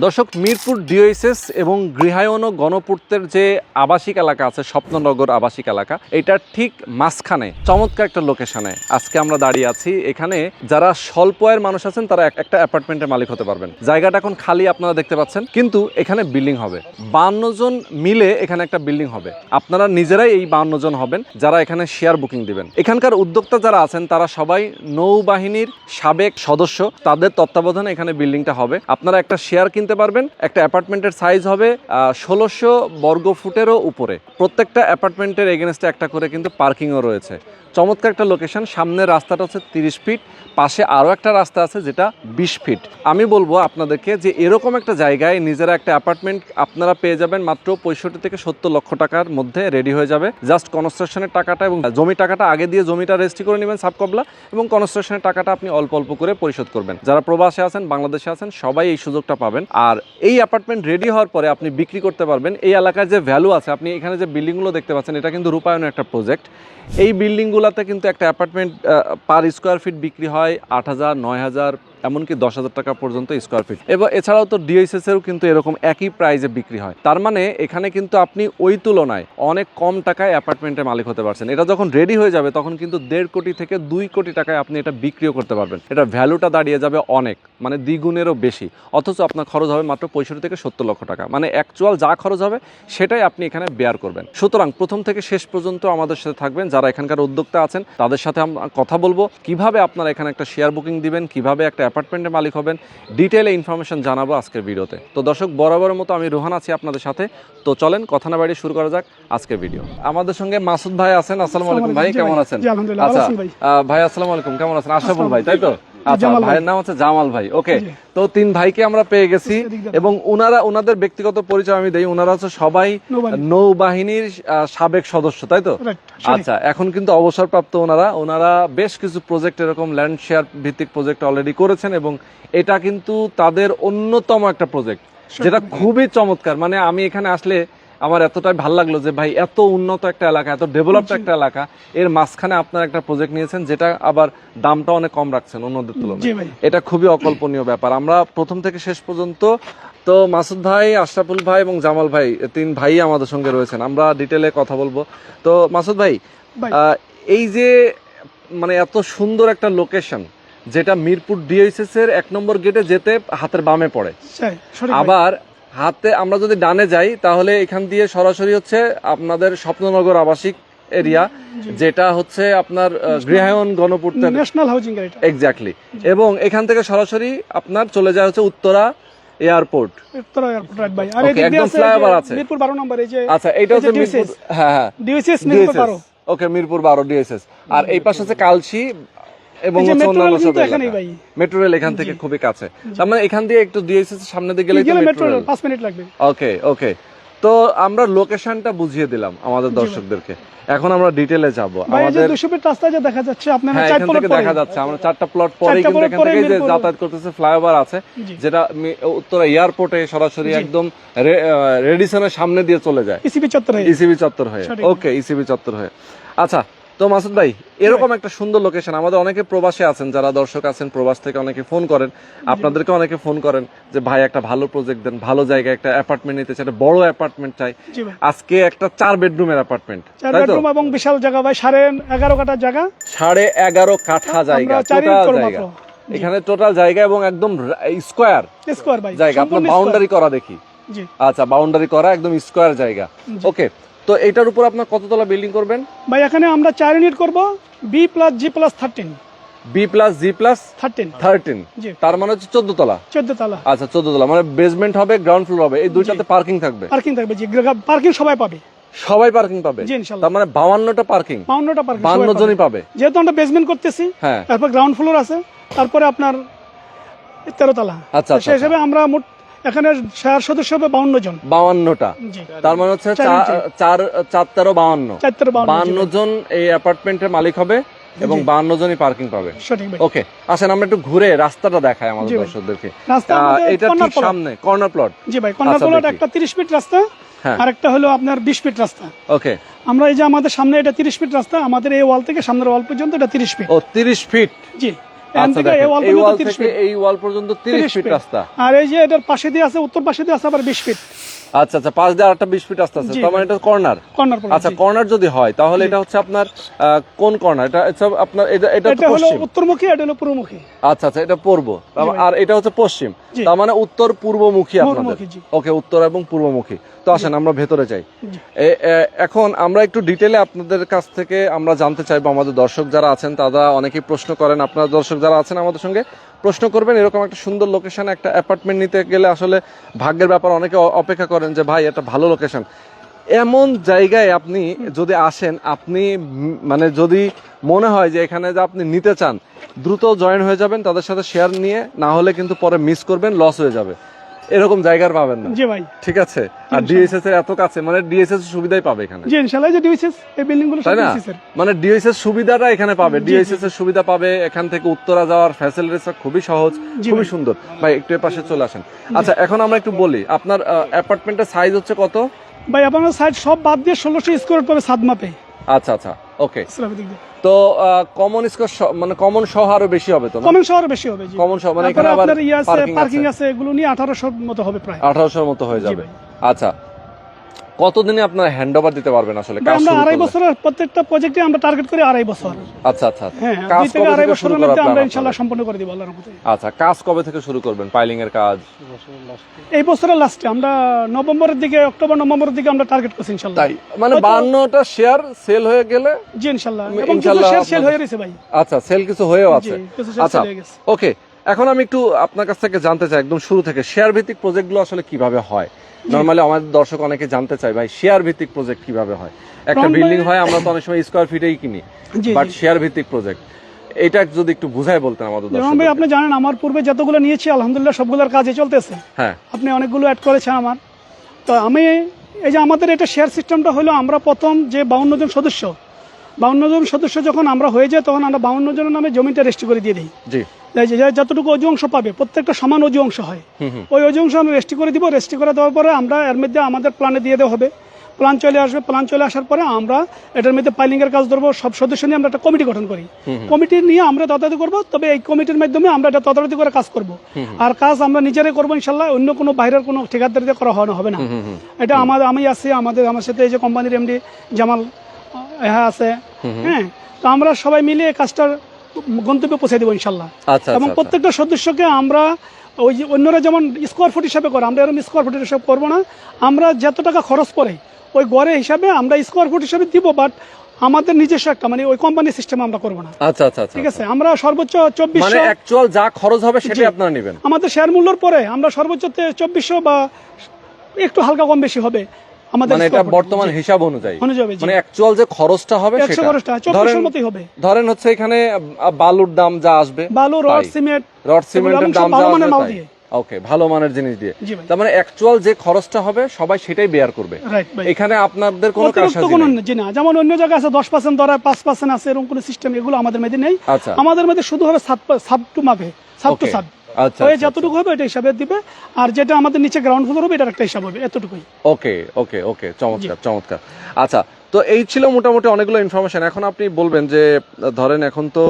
দর্শক, মিরপুর ডিওএসএস এবং গৃহায়ন ও গণপূর্তের যে আবাসিক এলাকা আছে, স্বপ্ননগর আবাসিক এলাকা, এটার ঠিক মাঝখানে, চমৎকার একটা লোকেশনে আজকে আমরা দাঁড়িয়ে আছি। এখানে যারা স্বল্প আয়ের মানুষ আছেন, তারা এক- একটা অ্যাপার্টমেন্টের মালিক হতে পারবেন। জায়গাটা এখন খালি আপনারা দেখতে পাচ্ছেন, কিন্তু এখানে বিল্ডিং হবে। বান্ন জন মিলে এখানে একটা বিল্ডিং হবে। আপনারা নিজেরাই এই বান্ন জন হবেন, যারা এখানে শেয়ার বুকিং দিবেন। এখানকার উদ্যোক্তা যারা আছেন, তারা সবাই নৌবাহিনীর সাবেক সদস্য। তাদের তত্ত্বাবধানে এখানে বিল্ডিংটা হবে। আপনারা একটা শেয়ার কিনতে পারবেন। একটা অ্যাপার্টমেন্টের সাইজ হবে ষোলোশো বর্গ ফুটেরও উপরে। প্রত্যেকটা অ্যাপার্টমেন্টের এগেনস্টে একটা করে কিন্তু পার্কিংও রয়েছে। চমৎকার একটা লোকেশন সামনের রাস্তাটা হচ্ছে তিরিশ ফিট, পাশে আরও একটা রাস্তা আছে যেটা বিশ ফিট। আমি বলব আপনাদেরকে যে এরকম একটা জায়গায় নিজেরা একটা অ্যাপার্টমেন্ট আপনারা পেয়ে যাবেন মাত্র পঁয়ষট্টি থেকে সত্তর লক্ষ টাকার মধ্যে রেডি হয়ে যাবে। জাস্ট কনস্ট্রাকশনের টাকাটা এবং জমি টাকাটা আগে দিয়ে জমিটা রেজিস্ট্রি করে নেবেন সাবকবলা এবং কনস্ট্রাকশনের টাকাটা আপনি অল্প অল্প করে পরিশোধ করবেন। যারা প্রবাসে আছেন, বাংলাদেশে আছেন, সবাই এই সুযোগটা পাবেন। আর এই অ্যাপার্টমেন্ট রেডি হওয়ার পরে আপনি বিক্রি করতে পারবেন। এই এলাকার যে ভ্যালু আছে, আপনি এখানে যে বিল্ডিংগুলো দেখতে পাচ্ছেন, এটা কিন্তু রূপায়ণের একটা প্রজেক্ট এই বিল্ডিংগুলোতে কিন্তু একটা অ্যাপার্টমেন্ট পার স্কোয়ার ফিট বিক্রি হয় আট হাজার, নয় হাজার এমনকি দশ হাজার টাকা পর্যন্ত স্কোয়ার ফিট এবং এছাড়াও তো ডিএসএস এরও কিন্তু এরকম একই প্রাইজে বিক্রি হয়। তার মানে এখানে কিন্তু আপনি ওই তুলনায় অনেক কম টাকায় অ্যাপার্টমেন্টের মালিক হতে পারছেন। এটা যখন রেডি হয়ে যাবে, তখন কিন্তু দেড় কোটি থেকে দুই কোটি টাকায় আপনি এটা বিক্রিও করতে পারবেন। এটা ভ্যালুটা দাঁড়িয়ে যাবে অনেক মানে দ্বিগুণেরও বেশি। অথচ আপনার খরচ হবে মাত্র পঁয়ষট্টি থেকে সত্তর লক্ষ টাকা। মানে অ্যাকচুয়াল যা খরচ হবে, সেটাই আপনি এখানে বেয়ার করবেন। সুতরাং প্রথম থেকে শেষ পর্যন্ত আমাদের সাথে থাকবেন। যারা এখানকার উদ্যোক্তা আছেন, তাদের সাথে কথা বলব। কীভাবে আপনারা এখানে একটা শেয়ার বুকিং দিবেন? কীভাবে একটা অ্যাপার্টমেন্টের মালিক হবেন। ডিটেলে ইনফরমেশন জানাব আজকের ভিডিওতে। তো দর্শক বরাবর মতো আমি রোহান আছি আপনাদের সাথে। তো চলেন কথা না বাড়ি শুরু করা যাক আজকের ভিডিও। আমাদের সঙ্গে মাসুদ ভাই আছেন। আসসালামু আলাইকুম ভাই কেমন আছেন? আচ্ছা ভাই। আসসালামু আলাইকুম। কেমন আছেন? আশরাফুল ভাই তাই তো? আচ্ছা। ভাইয়ের নাম হচ্ছে জামাল ভাই। ওকে তো তিন ভাইকে আমরা পেয়ে গেছি এবং ওনারা ওনাদের ব্যক্তিগত পরিচয় আমি দেই। ওনারা হচ্ছে সবাই নৌবাহিনীর সাবেক সদস্য তাই তো? আচ্ছা এখন কিন্তু অবসরপ্রাপ্ত ওনারা ওনারা বেশ কিছু প্রজেক্ট এরকম ল্যান্ড শেয়ার ভিত্তিক প্রজেক্ট অলরেডি করেছেন এবং এটা কিন্তু তাদের অন্যতম একটা প্রজেক্ট যেটা খুবই চমৎকার। মানে আমি এখানে আসলে আমার এতটাই ভালো লাগল যে ভাই এত উন্নত একটা এলাকা এত ডেভেলপড একটা এলাকা। এর মাঝখানে আপনার একটা প্রজেক্ট নিয়েছেন যেটা আবার দামটা অনেক কম রাখছেন অন্যদের তুলনায়। এটা খুবই অকল্পনীয় ব্যাপার। আমরা প্রথম থেকে শেষ পর্যন্ত তো মাসুদ ভাই আশরাফুল ভাই এবং জামাল ভাই তিন ভাই আমাদের সঙ্গে রয়েছেন। আমরা ডিটেলে কথা বলব। তো মাসুদ ভাই এই যে মানে এত সুন্দর একটা লোকেশন যেটা মিরপুর ডিএসএস এর এক নম্বর গেটে যেতে হাতের বামে পড়ে। আবার হাতে আমরা যদি ডানে যাই তাহলে এখান দিয়ে সরাসরি হচ্ছে আপনাদের স্বপ্ননগর আবাসিক এরিয়া যেটা হচ্ছে আপনার গৃহায়ন গণপূর্তের ন্যাশনাল হাউজিং এক্স্যাক্টলি এবং এখান থেকে সরাসরি আপনার চলে যায় হচ্ছে Uttara airport. Uttara airport right ভাই আর Okay, এদিক দিয়ে একদম আছে যে আছে। মিরপুর 12 নম্বর এই যে আচ্ছা যে হচ্ছে মিরপুর হ্যাঁ হ্যাঁ। ডিএসএস মিরপুর 12 ওকে মিরপুর বারো ডিএসএস আর এই পাশে হচ্ছে কালসি এবং অন্যান্য সব। মেট্রো রেল এখান থেকে খুবই কাছে। তার মানে এখান দিয়ে একটু ডিএসএস সামনে দিয়ে গেলে মেট্রো রেল 5 মিনিট লাগবে। ওকে ওকে তো আমরা লোকেশনটা বুঝিয়ে দিলাম আমাদের দর্শকদেরকে। এখন আমরা ডিটেলে যাব। আমাদের 200 ফিট রাস্তা যে দেখা যাচ্ছে আপনার হ্যাঁ চার প্লট পরে দেখা যাচ্ছে। আমরা চারটা প্লট পরে কিন্তু এখান থেকে যে যাতায়াত করতেছে ফ্লাইওভার আছে। যেটা উত্তরা এয়ারপোর্টে সরাসরি একদম রেডিসনের সামনে দিয়ে চলে যায়। ইসিবি চত্বরে ইসিবি চত্বর হয়ে। ওকে ইসিবি চত্বর হয়ে। আচ্ছা তো মাসুদ ভাই এরকম একটা সুন্দর লোকেশন আমাদের অনেকে প্রবাসে আছেন যারা দর্শক আছেন প্রবাস থেকে অনেকে ফোন করেন আপনাদেরকে অনেকে ফোন করেন যে ভাই একটা ভালো প্রজেক্ট দেন ভালো জায়গায় একটা অ্যাপার্টমেন্ট নিতে চাই একটা বড় অ্যাপার্টমেন্ট চাই। আজকে একটা চার বেডরুমের অ্যাপার্টমেন্ট চার বেডরুম এবং বিশাল জায়গা ভাই সাড়ে এগারো কাঠার জায়গা। সাড়ে এগারো কাঠা জায়গা টোটাল জায়গা। এখানে টোটাল জায়গা এবং একদম স্কোয়ার স্কোয়ার জায়গা আপনার বাউন্ডারি করা দেখি। আচ্ছা বাউন্ডারি করা একদম স্কোয়ার জায়গা। ওকে তো এটার উপর আপনার কততলা বিল্ডিং করবেন? ভাই এখানে আমরা চার ইউনিট করব। B plus G plus thirteen B plus G plus thirteen thirteen. তার মানে হচ্ছে চোদ্দ তলা চোদ্দ তলা আচ্ছা চোদ্দ তলা মানে বেসমেন্ট হবে গ্রাউন্ড ফ্লোর হবে। এই দুইটাতে পার্কিং থাকবে। পার্কিং থাকবে জি। পার্কিং সবাই পাবে। সবাই পার্কিং পাবে। তার মানে বাউান্নটা পার্কিং বাউন্নটা পার্কিং বান্ন জনই পাবে। যেহেতু আমরা বেসমেন্ট করতেছি হ্যাঁ। তারপর গ্রাউন্ড ফ্লোর আছে তারপরে আপনার তেরো তলা আচ্ছা, আচ্ছা, সেই হিসেবে আমরা মোট এখানে শেয়ার সদস্য হবে বাউন্ন জন। বাউান্নটা তার মানে হচ্ছে চার তেরো বাউান্ন বাউন্ন জন। এই অ্যাপার্টমেন্টের মালিক হবে এবং জনই পার্কিং পাবে। ওকে আসেন আমরা একটু ঘুরে রাস্তাটা দেখাই আমাদের দর্শকদেরকে। এটা ঠিক সামনে কর্নার প্লট। জি ভাই কর্নার আচ্ছা, প্লট একটা তিরিশ ফিট রাস্তা হ্যাঁ। আর একটা হলো আপনার বিশ ফিট রাস্তা। ওকে। আমরা এই যে আমাদের সামনে এটা তিরিশ ফিট রাস্তা আমাদের এই ওয়াল থেকে সামনের ওয়াল পর্যন্ত এটা তিরিশ ফিট। ও তিরিশ ফিট। জি। এই ওয়াল পর্যন্ত 30 থেকে এই ওয়াল পর্যন্ত 30 30 ফিট। রাস্তা। আর এই যে এটার পাশে দিয়ে আছে উত্তর পাশে দিয়ে আছে আবার বিশ ফিট। আচ্ছা আচ্ছা পাঁচ দিয়ে আরেকটা 20 ফিট রাস্তা আছে। জি, তার মানে এটা কর্নার কর্নার আচ্ছা কর্নার যদি হয় তাহলে এটা হচ্ছে আপনার কোন কর্নার এটা আপনার এটা এটা এটা হলো পশ্চিম। উত্তরমুখী এটা হলো পূর্বমুখী। আচ্ছা আচ্ছা এটা পূর্ব। আর এটা হচ্ছে পশ্চিম। তার মানে উত্তর পূর্বমুখী আপনাদের। ওকে উত্তর এবং পূর্বমুখী। তো আসেন আমরা ভেতরে যাই। এখন আমরা একটু ডিটেলে আপনাদের কাছ থেকে আমরা জানতে চাইব আমাদের দর্শক যারা আছেন তারা অনেকেই প্রশ্ন করেন। আপনার দর্শক যারা আছেন আমাদের সঙ্গে প্রশ্ন করবেন, এরকম একটা সুন্দর লোকেশন একটা অ্যাপার্টমেন্ট নিতে গেলে আসলে ভাগ্যের ব্যাপার, অনেকে অপেক্ষা করেন যে, ভাই, এটা ভালো লোকেশন এমন জায়গায় আপনি যদি আসেন, আপনি মানে যদি মনে হয় যে, এখানে যে আপনি নিতে চান, দ্রুত জয়েন হয়ে যাবেন, তাদের সাথে শেয়ার নিয়ে, না হলে কিন্তু পরে মিস করবেন লস হয়ে যাবে। এরকম জায়গার পাবেন না। জি ভাই। ঠিক আছে? আর ডিএসএস এর এত কাছে মানে ডিএসএস সুবিধাই পাবে এখানে। জি ইনশাআল্লাহ যে ডিভিসিস এই বিল্ডিংগুলো সব তাই না মানে ডিএসএস সুবিধাটা এখানে পাবে। ডিএসএস এর সুবিধা পাবে এখান থেকে উত্তরা যাওয়ার ফ্যাসিলিটিস খুবই সহজ খুবই সুন্দর। ভাই একটু পাশে চলে আসেন। আচ্ছা এখন আমরা একটু বলি আপনার অ্যাপার্টমেন্টের সাইজ হচ্ছে কত? ভাই আপনার সাইজ সব বাদ দিয়ে ষোলোশো স্কোয়ার পাবে সাত মাপে আচ্ছা আচ্ছা ওকে তো কমন স্কোয়ার মানে কমন সহ আরও বেশি হবে তো কমন শহরে বেশি হবে কমন সহ মানে এখানে আবার আপনার ইয়ে আছে পার্কিং পার্কিং এগুলো নিয়ে আঠারোশোর মতো হবে প্রায়। আঠারোশোর মতো হয়ে যাবে। আচ্ছা কতদিনে আপনার হ্যান্ড ওভার দিতে পারবেন আসলে? আমরা আড়াই? বছরের প্রত্যেকটা প্রজেক্টে আমরা টার্গেট করি আড়াই বছর। আচ্ছা আচ্ছা আচ্ছা। হ্যাঁ কাজ কবে আড়াই থেকে শুরু বছরের মধ্যে আমরা plan ইনশাল্লাহ সম্পন্ন করে দিব আল্লাহর মধ্যে আচ্ছা কাজ কবে থেকে শুরু করবেন? পাইলিং এর কাজ? এই বছরের লাস্টে আমরা নভেম্বরের দিকে অক্টোবর নভেম্বরের দিকে আমরা টার্গেট করছি ইনশাল্লাহ। তাই মানে হয়তো- বান্নটা শেয়ার সেল হয়ে গেলে জি ইনশাল্লাহ। এবং কিছু শেয়ার সেল হয়ে রয়েছে ভাই। আচ্ছা সেল কিছু হয়েও আছে। আচ্ছা গেছে। ওকে এখন আমি একটু আপনার কাছ থেকে জানতে চাই একদম শুরু থেকে। শেয়ার ভিত্তিক প্রজেক্টগুলো আসলে কীভাবে হয়? নর্মালি আমাদের দর্শক অনেকে জানতে চায় ভাই শেয়ার ভিত্তিক প্রজেক্ট কীভাবে হয়? একটা বিল্ডিং হয় আমরা তো অনেক সময় স্কোয়ার ফিটেই কিনি বাট শেয়ার ভিত্তিক প্রজেক্ট এটা যদি একটু বুঝাই বলতেন আমাদের যেমন ভাই আপনি জানেন আমার পূর্বে যতগুলো নিয়েছি আলহামদুলিল্লাহ সবগুলোর কাজে চলতেছে। হ্যাঁ। আপনি অনেকগুলো অ্যাড করেছেন আমার। তো আমি এই যে আমাদের এটা শেয়ার সিস্টেমটা হলো আমরা প্রথম যে বাউন্ন জন সদস্য বাউন্ন জন সদস্য যখন আমরা হয়ে যাই তখন আমরা বাউন্ন জনের নামে জমিটা রেজিস্ট্রি করে দিয়ে দিই। জি। যতটুকু অজু অংশ পাবে প্রত্যেকটা সমান অজু অংশ হয় ওই অজু অংশ আমরা রেজিস্ট্রি করে দিব রেজিস্ট্রি করে দেওয়ার পরে আমরা এর মধ্যে আমাদের প্ল্যানে দিয়ে দেওয়া হবে। প্ল্যান চলে আসবে প্ল্যান চলে আসার পরে আমরা এটার মধ্যে পাইলিং এর কাজ ধরবো সব সদস্য নিয়ে আমরা একটা কমিটি গঠন করি। কমিটি নিয়ে আমরা তদারকি করব তবে এই কমিটির মাধ্যমে আমরা এটা তদারকি করে কাজ করব। আর কাজ আমরা নিজেরাই করব ইনশাল্লাহ অন্য কোনো বাইরের কোনো ঠিকাদারি দিয়ে করা হবে না। এটা আমাদের আমি আছি আমাদের আমার সাথে এই যে কোম্পানির এমডি জামাল হ্যাঁ আছে। হ্যাঁ তো আমরা সবাই মিলে এই কাজটার গন্তব্যে পৌঁছে দেবো ইনশাল্লাহ। আচ্ছা এবং আচ্ছা। প্রত্যেকটা সদস্যকে আমরা ওই যে অন্যরা যেমন স্কোয়ার ফুট হিসাবে করে আমরা এরকম স্কোয়ার ফুট হিসাবে করব না। আমরা যত টাকা খরচ পড়ে ওই গড়ে হিসাবে আমরা স্কোয়ার ফুট হিসাবে দিব বাট আমাদের নিজস্ব একটা মানে ওই কোম্পানির সিস্টেম আমরা করব না। আচ্ছা আচ্ছা আচ্ছা ঠিক আছে? আমরা সর্বোচ্চ মানে চব্বিশশো অ্যাকচুয়াল যা খরচ হবে সেটাই। আপনারা নেবেন। আমাদের শেয়ার মূল্যর পরে আমরা সর্বোচ্চ চব্বিশশো বা একটু হালকা কম বেশি হবে। আমাদের মানে এটা বর্তমান হিসাব অনুযায়ী। অনুযায়ী, মানে অ্যাকচুয়াল যে খরচটা হবে সেটা। খরচটা চব্বিশের মতোই হবে। ধরেন হচ্ছে এখানে বালুর দাম যা আসবে। বালু রড সিমেন্ট রড সিমেন্টের দাম যা আসবে মাল তাই। দিয়ে। ওকে ভালো মানের জিনিস দিয়ে। তার মানে অ্যাকচুয়াল যে খরচটা হবে সবাই সেটাই বেয়ার করবে। এখানে আপনাদের কোনো কারসাজি নেই। না যেমন অন্য জায়গায় আছে দশ পার্সেন্ট ধরা পাঁচ পার্সেন্ট আছে এরকম কোনো সিস্টেম এগুলো আমাদের মধ্যে নেই। আচ্ছা। আমাদের মধ্যে শুধু হবে সাব টু মাপে সাব টু সাব আচ্ছা ওই আচ্ছা, যতটুকু হবে এটা হিসাবে দিবে। আর যেটা আমাদের নিচে গ্রাউন্ড ফ্লোর হবে এটার একটা হিসাব হবে এতটুকুই। ওকে ওকে ওকে চমৎকার চমৎকার। আচ্ছা তো এই ছিল মোটামুটি অনেকগুলো ইনফরমেশন এখন আপনি বলবেন যে ধরেন এখন তো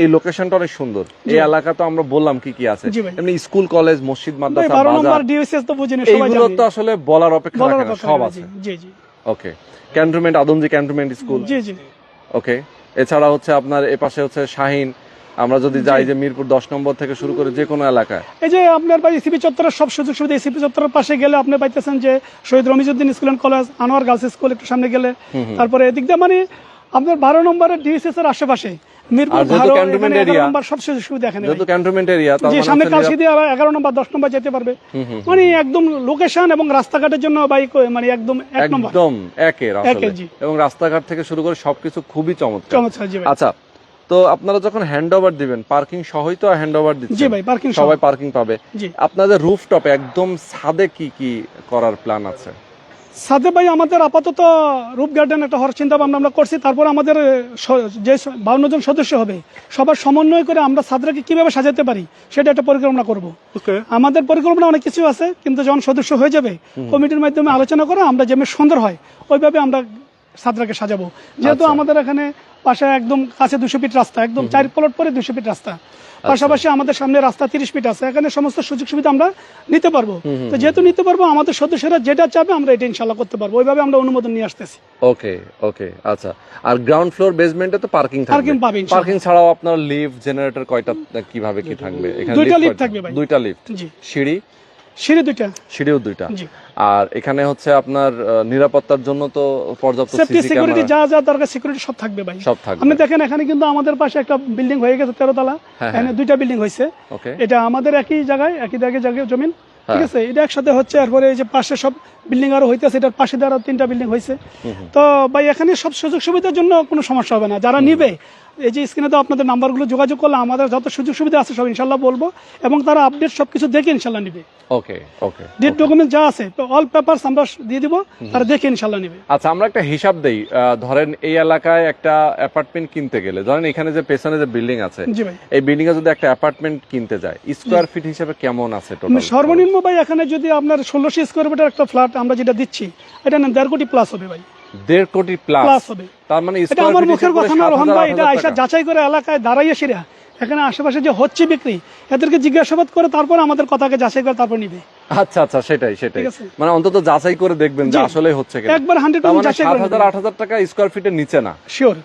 এই লোকেশনটা অনেক সুন্দর। এই এলাকা তো আমরা বললাম কি কি আছে। এমনি স্কুল কলেজ মসজিদ মাদ্রাসা বাজার। ডিএসএস তো বুঝিনি এইগুলো তো আসলে বলার অপেক্ষা রাখে না, সব আছে। জি জি okay cantonment Adamjee cantonment school জি জি। ওকে এছাড়া হচ্ছে আপনার এ পাশে হচ্ছে শাহিন আমরা যদি যাই যে মিরপুর দশ নম্বর থেকে শুরু করে যে কোনো এলাকায়। এই যে আপনার বাড়ি সিপি চত্বরের সব সুযোগ সুবিধা সিপি চত্বরের পাশে গেলে আপনি পাইতেছেন যে Shaheed Ramizuddin school and college Anwar girls school একটু সামনে গেলে। তারপরে এদিক দিয়ে মানে আপনার বারো নম্বরের ডিএসএস এর আশেপাশে মিরপুর আর যেহেতু ভারো cantonment এখানে এগারো নম্বর সব সুযোগ সুবিধা এখানে যেহেতু ভাই। ক্যান্টনমেন্ট এরিয়া তার জি মানে সামনে হচ্ছে দিয়ে আবার এগারো নম্বর দশ নম্বর যেতে পারবে। মানে একদম লোকেশন এবং রাস্তাঘাটের জন্য বাইক মানে একদম এক নম্বর। একদম একের আসলে। একের, জি। এবং রাস্তাঘাট থেকে শুরু করে সবকিছু খুবই চমৎকার। চমৎকার আচ্ছা তো আপনারা যখন হ্যান্ড ওভার দিবেন পার্কিং সহই তো হ্যান্ড ওভার জি ভাই পার্কিং সবাই পার্কিং পাবে। জি। আপনাদের রুফটপে একদম ছাদে কি কি করার প্ল্যান আছে? সাথে ভাই আমাদের আপাতত রূপ গার্ডেন একটা হওয়ার চিন্তা ভাবনা আমরা করছি তারপর আমাদের যে বাউন্ন জন সদস্য হবে সবার সমন্বয় করে আমরা সাদরাকে কীভাবে সাজাতে পারি সেটা একটা পরিকল্পনা করব। আমাদের পরিকল্পনা অনেক কিছু আছে কিন্তু যখন সদস্য হয়ে যাবে কমিটির মাধ্যমে আলোচনা করে আমরা যেমন সুন্দর হয় ওইভাবে আমরা সাদরাকে সাজাবো। যেহেতু আচ্ছা। আমাদের এখানে পাশে একদম কাছে দুশো ফিট রাস্তা একদম চার প্লট পরে দুশো ফিট রাস্তা। পাশাপাশি আমাদের সামনে রাস্তা তিরিশ ফিট আছে এখানে সমস্ত সুযোগ সুবিধা আমরা নিতে পারব। তো যেহেতু নিতে পারব আমাদের সদস্যরা যেটা চাবে আমরা এটা ইনশাল্লাহ করতে পারব। ওইভাবে আমরা অনুমোদন নিয়ে আসতেছি। ওকে ওকে আচ্ছা। আর গ্রাউন্ড ফ্লোর বেসমেন্টে তো পার্কিং থাকবে। Parking পাবে পার্কিং ছাড়াও আপনার লিফট জেনারেটর কয়টা কীভাবে কি থাকবে? এখানে দুইটা lift থাকবে ভাই। দুইটা লিফট জি। সিঁড়ি? সিঁড়ি দুইটা। সিঁড়িও দুইটা। আর এখানে হচ্ছে আপনার নিরাপত্তার জন্য তো পর্যাপ্ত সেফটি সিকিউরিটি যা যা দরকার সিকিউরিটি সব থাকবে ভাই। সব থাকবে। আপনি দেখেন এখানে কিন্তু আমাদের পাশে একটা বিল্ডিং হয়ে গেছে তেরো তলা। হ্যাঁ, এখানে দুইটা বিল্ডিং হয়েছে। এটা আমাদের একই জায়গায় একই জায়গায় জায়গায় জমিন। ঠিক হ্যাঁ। আছে? এটা একসাথে হচ্ছে এরপরে এই যে পাশে সব বিল্ডিং আরও হইতেছে এটার পাশে আরও তিনটা বিল্ডিং হয়েছে। তো ভাই এখানে সব সুযোগ সুবিধার জন্য কোনো সমস্যা হবে না। যারা নিবে এই যে স্ক্রিনে তো আপনাদের নাম্বারগুলো যোগাযোগ করলে আমাদের যত সুযোগ সুবিধা আছে সব ইনশাল্লাহ বলব এবং তারা আপডেট সবকিছু দেখে ইনশাল্লাহ নিবে। ওকে ওকে ডেট ডকুমেন্ট যা আছে অল পেপারস আমরা দিয়ে দিব তারা দেখে ইনশাল্লাহ নিবে। আচ্ছা আমরা একটা হিসাব দেই ধরেন এই এলাকায় একটা অ্যাপার্টমেন্ট কিনতে গেলে ধরেন এখানে যে পেছনে যে বিল্ডিং আছে এই বিল্ডিং এ যদি একটা অ্যাপার্টমেন্ট কিনতে যায় স্কোয়ার ফিট হিসেবে কেমন আছে টোটাল মানে সর্বনিম্ন ভাই এখানে যদি আপনার ষোলোশো স্কোয়ার মিটার একটা ফ্ল্যাট আমরা যেটা দিচ্ছি এটা না দেড় কোটি প্লাস হবে ভাই। দেড় কোটি প্লাস হবে। তার মানে এটা আমার মুখের কথা না রোহন ভাই এটা আইসা যাচাই করে এলাকায় দাঁড়াইয়ে সেরা। এখানে আশেপাশে যে হচ্ছে বিক্রি এদেরকে জিজ্ঞাসাবাদ করে তারপর আমাদের কথাকে যাচাই করে তারপর নিবে। আচ্ছা আচ্ছা সেটাই সেটাই। মানে অন্তত যাচাই করে দেখবেন যে আসলে হচ্ছে কিনা। একবার হান্ড্রেড তার মানে যাচাই করে হাজার আট হাজার টাকা স্কোয়ার ফিটের নিচে না। শিওর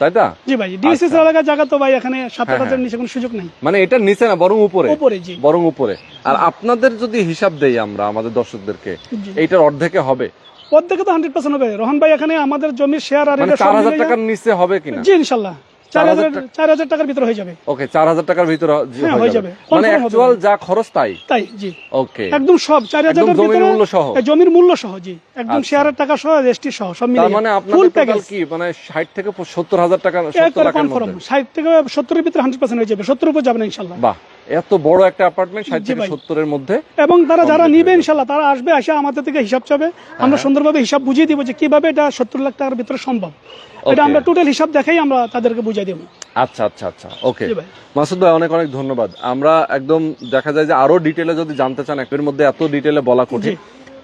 তাই না জি ভাই ডিএসএস আচ্ছা। এলাকার জায়গা তো ভাই এখানে সাত হ্যাঁ, হাজার নিচে কোনো সুযোগ নেই। মানে এটার নিচে না বরং উপরে। উপরে জি। বরং উপরে। আর আপনাদের যদি হিসাব দেই আমরা আমাদের দর্শকদেরকে। এইটার অর্ধেকে হবে। অর্ধেকে তো হান্ড্রেড পার্সেন্ট হবে। রোহন ভাই এখানে আমাদের জমির শেয়ার আর মানে চার হাজার টাকার নিচে হবে কিনা? জি ইনশাল্লাহ। চার হাজার টাকার ভিতরে হয়ে যাবে। ওকে চার হাজার টাকার ভিতরে হ্যাঁ, হয়ে হয়ে যাবে। যাবে। মানে অ্যাকচুয়াল যা খরচ তাই? তাই জি। ওকে একদম সব চার হাজার জমির মূল্য সহ? জমির মূল্য সহ জি। একদম আচ্ছা। শেয়ারের টাকা সহ রেজিস্ট্রি সহ সব মিলিয়ে। মানে ফুল প্যাকেজ কি? মানে ষাট থেকে সত্তর হাজার টাকা সত্তর একবার মধ্যে? ষাট থেকে সত্তরের ভিতরে হান্ড্রেড পার্সেন্ট হয়ে যাবে। সত্তর উপর যাবে না ইনশাল্লাহ। বাহ। এত বড় একটা অ্যাপার্টমেন্ট ষাট থেকে সত্তরের মধ্যে এবং তারা যারা নিবে ইনশাল্লাহ তারা আসবে আসে আমাদের থেকে হিসাব চাবে। হ্যাঁ, আমরা সুন্দরভাবে হিসাব বুঝিয়ে দিব যে কীভাবে এটা সত্তর লাখ টাকার ভিতরে সম্ভব। এটা আমরা টোটাল হিসাব দেখাই আমরা তাদেরকে বুঝিয়ে দেবো। আচ্ছা আচ্ছা আচ্ছা। ওকে মাসুদ ভাই অনেক অনেক ধন্যবাদ। আমরা একদম দেখা যায় যে আরও ডিটেলে যদি জানতে চান এর মধ্যে এত ডিটেলে বলা কঠিন।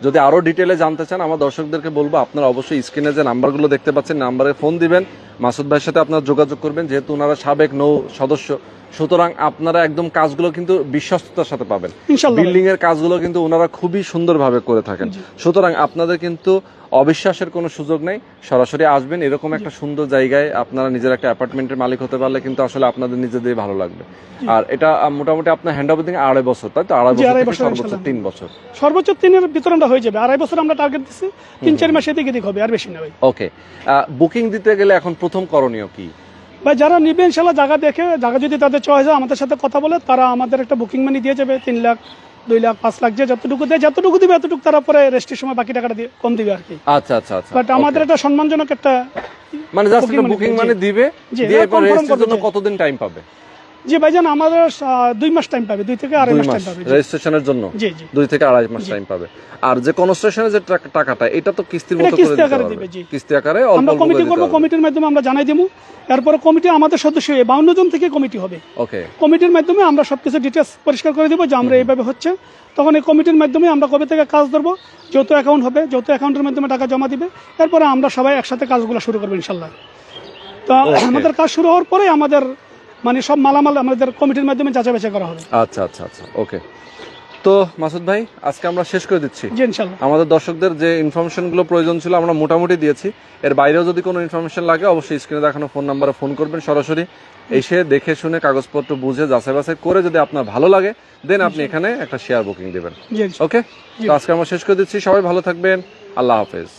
যদি আরও ডিটেলে জানতে চান আমার দর্শকদেরকে বলব আপনারা অবশ্যই স্ক্রিনে যে নাম্বারগুলো দেখতে পাচ্ছেন নাম্বারে ফোন দিবেন। মাসুদ ভাইয়ের সাথে আপনারা যোগাযোগ করবেন যেহেতু ওনারা সাবেক নৌ সদস্য। সুতরাং আপনারা একদম কাজগুলো কিন্তু বিশ্বস্ততার সাথে পাবেন। বিল্ডিং এর কাজগুলো কিন্তু ওনারা খুবই সুন্দরভাবে করে থাকেন। সুতরাং আপনাদের কিন্তু অবিশ্বাসের কোনো সুযোগ নেই। সরাসরি আসবেন এরকম একটা সুন্দর জায়গায় আপনারা নিজের একটা অ্যাপার্টমেন্টের মালিক হতে পারলে কিন্তু আসলে আপনাদের নিজেদের ভালো লাগবে। আর এটা মোটামুটি আপনার হ্যান্ড ওভার থেকে আড়াই বছর তাই তো? আড়াই বছর সর্বোচ্চ তিন বছর। সর্বোচ্চ তিনের আমরা হয়ে যাবে। আড়াই বছর আমরা টার্গেট দিচ্ছি তিন চার মাসে দিকে দিক হবে আর বেশি না ভাই। ওকে বুকিং দিতে গেলে এখন প্রথম করণীয় কি? ভাই যারা নিবে ইনশাল্লাহ জায়গা দেখে জায়গা যদি তাদের চয়েস হয় আমাদের সাথে কথা বলে তারা আমাদের একটা বুকিং মানি দিয়ে যাবে তিন লাখ দুই লাখ পাঁচ লাখ যে যতটুকু দেয় যতটুকু দিবে এতটুকু তারা পরে রেস্টের সময় বাকি টাকাটা দিয়ে কম দিবে আর কি। আচ্ছা আচ্ছা আচ্ছা। বাট আমাদের একটা সম্মানজনক একটা মানে জাস্ট বুকিং মানে দিবে দিয়ে এরা এরপর confirm জন্য কতদিন টাইম পাবে? জি ভাইজান আমাদের দুই মাস টাইম পাবে দুই থেকে আড়াই মাস টাইম পাবে রেজিস্ট্রেশনের জন্য? জি জি। দুই থেকে আড়াই মাস টাইম পাবে। আর যে কনস্ট্রাকশনের যে টাকাটা এটা তো কিস্তির মতো করে কিস্তি দিতে হবে দিবে, জি। কিস্তি আকারে অল্প আমরা কমিটি করব কমিটির মাধ্যমে আমরা জানাই দিব এরপরে কমিটি আমাদের সদস্য বাউন্ন জন থেকে কমিটি হবে। ওকে কমিটির মাধ্যমে আমরা সবকিছু ডিটেলস পরিষ্কার করে দিব যে আমরা এইভাবে হচ্ছে। তখন এই কমিটির মাধ্যমে আমরা কবে থেকে কাজ ধরবো যৌথ অ্যাকাউন্ট হবে যৌথ অ্যাকাউন্টের মাধ্যমে টাকা জমা দিবে। এরপরে আমরা সবাই একসাথে কাজগুলো শুরু করব ইনশাল্লাহ। তো আমাদের কাজ শুরু হওয়ার পরে আমাদের মানে সব মালামাল আমাদের কমিটির মাধ্যমে যাচাই বাছাই করা হবে। আচ্ছা আচ্ছা আচ্ছা ওকে। তো মাসুদ ভাই আজকে আমরা শেষ করে দিচ্ছি। আমাদের দর্শকদের যে ইনফরমেশনগুলো প্রয়োজন ছিল আমরা মোটামুটি দিয়েছি। এর বাইরেও যদি কোনো ইনফরমেশন লাগে অবশ্যই স্ক্রিনে দেখানো ফোন নাম্বারে ফোন করবেন সরাসরি। এসে দেখে শুনে কাগজপত্র বুঝে যাচাই বাছাই করে যদি আপনার ভালো লাগে দেন আপনি এখানে একটা শেয়ার বুকিং দেবেন। ওকে? তো আজকে আমরা শেষ করে দিচ্ছি। সবাই ভালো থাকবেন। আল্লাহ হাফেজ।